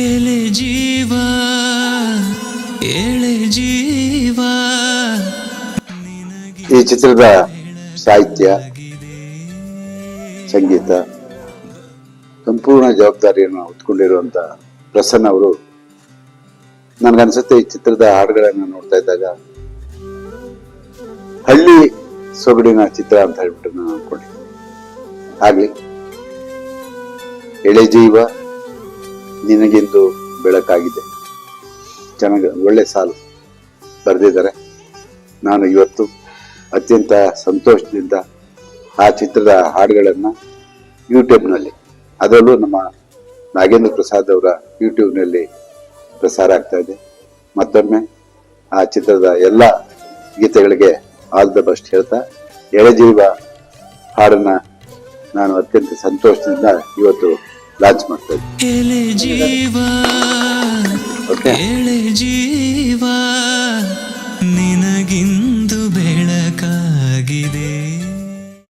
ಎಲೆ ಜೀವ, ಎಳೆ ಜೀವ. ಈ ಚಿತ್ರದ ಸಾಹಿತ್ಯ, ಸಂಗೀತ, ಸಂಪೂರ್ಣ ಜವಾಬ್ದಾರಿಯನ್ನು ಹೊತ್ಕೊಂಡಿರುವಂತ ಪ್ರಸನ್ನ ಅವರು, ನನಗನ್ಸುತ್ತೆ ಈ ಚಿತ್ರದ ಹಾಡುಗಳನ್ನು ನೋಡ್ತಾ ಇದ್ದಾಗ, ಹಳ್ಳಿ ಸೊಗಡಿನ ಚಿತ್ರ ಅಂತ ಹೇಳ್ಬಿಟ್ಟು ನಾನು ಅನ್ಕೊಂಡಿದ್ದೆ. ಆಗ್ಲಿ, ಎಳೆ ಜೀವ ನಿನಗೆಂದು ಬೆಳಕಾಗಿದೆ. ಚೆನ್ನಾಗಿ ಒಳ್ಳೆ ಸಾಲು. ಬರೆದಿದ್ದಾರೆ. ನಾನು ಇವತ್ತು ಅತ್ಯಂತ ಸಂತೋಷದಿಂದ ಆ ಚಿತ್ರದ ಹಾಡುಗಳನ್ನು ಯೂಟ್ಯೂಬ್ನಲ್ಲಿ, ಅದರಲ್ಲೂ ನಮ್ಮ ನಾಗೇಂದ್ರ ಪ್ರಸಾದ್ ಅವರ ಯೂಟ್ಯೂಬ್ನಲ್ಲಿ ಪ್ರಸಾರ ಆಗ್ತಾ ಇದೆ. ಮತ್ತೊಮ್ಮೆ ಆ ಚಿತ್ರದ ಎಲ್ಲ ಗೀತೆಗಳಿಗೆ ಆಲ್ ದ ಬೆಸ್ಟ್ ಹೇಳ್ತಾ, ಎಳೆಜೀವ ಹಾಡನ್ನು ನಾನು ಅತ್ಯಂತ ಸಂತೋಷದಿಂದ ಇವತ್ತು ಲಾಂಚ್ ಮಾಡ್ತಾ ಇದ್ದೀವಿ ಓಕೆ